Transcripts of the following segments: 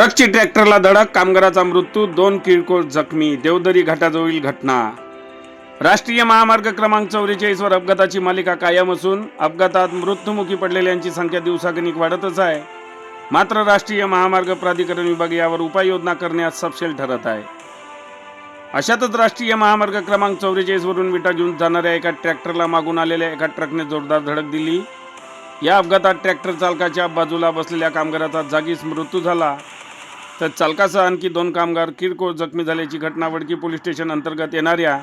ट्रकची ट्रॅक्टरला धडक कामगाराचा मृत्यू दोन किरकोळ जखमी देवदरी घाटाजवळील घटना. राष्ट्रीय महामार्ग क्रमांक चौवेचाळीसवर अपघाताची मालिका कायम असून अपघातात मृत्युमुखी पडलेल्यांची संख्या दिवसागणिक वाढतच आहे. मात्र राष्ट्रीय महामार्ग प्राधिकरण विभाग यावर उपाययोजना करण्यास सपशेल ठरत आहे. अशातच राष्ट्रीय महामार्ग क्रमांक चौवेचाळीसवरून विटा घेऊन जाणाऱ्या एका ट्रॅक्टरला मागून आलेल्या एका ट्रकने जोरदार धडक दिली. या अपघातात ट्रॅक्टर चालकाच्या बाजूला बसलेल्या कामगाराचा जागीच मृत्यू झाला. तर चालकासह आणखी दोन कामगार किरकोळ जखमी झाल्याची घटना वडकी पोलीस स्टेशन अंतर्गत येणाऱ्या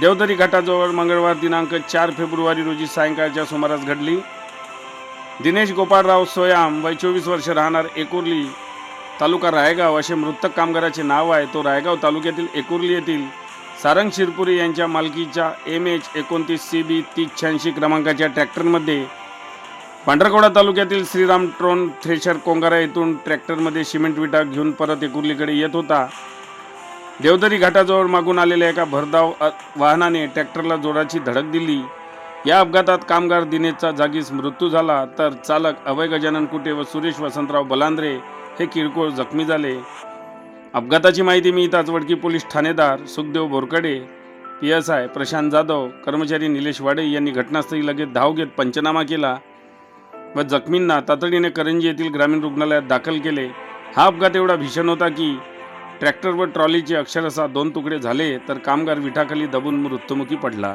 देवदरी घाटाजवळ मंगळवार दिनांक चार फेब्रुवारी रोजी सायंकाळच्या सुमारास घडली. दिनेश गोपाळराव सोयाम वय चोवीस वर्ष राहणार एकुर्ली तालुका रायगाव असे मृतक कामगाराचे नाव आहे. तो रायगाव तालुक्यातील एकुर्ली येथील सारंग शिरपुरे यांच्या मालकीच्या एम एच एकोणतीस सी बी तीस शहाऐंशी क्रमांकाच्या ट्रॅक्टरमध्ये पांढरकवडा तालुक्यातील श्रीराम ट्रोन थ्रेशर कोंगारा येथून ट्रॅक्टरमध्ये सिमेंट विटा घेऊन परत एकुर्लीकडे येत होता. देवदरी घाटाजवळ मागून आलेल्या एका भरधाव वाहनाने ट्रॅक्टरला जोराची धडक दिली. या अपघातात कामगार दिनेशचा जागीच मृत्यू झाला तर चालक अभय गजानन कुटे व सुरेश वसंतराव बलांद्रे हे किरकोळ जखमी झाले. अपघाताची माहिती मिळताच Wadki police Thanedar Sukhdev Borkade P S I Prashant Jadhav कर्मचारी निलेश वाडे यांनी घटनास्थळी लगेच धाव घेत पंचनामा केला. व जखमींना तातडीने करंजी येथील ग्रामीण रुग्णालयात दाखल केले. हा अपघात एवढा भीषण होता की ट्रॅक्टर व ट्रॉलीचे अक्षरशः दोन तुकडे झाले तर कामगार विठाखाली दबून मृत्युमुखी पडला.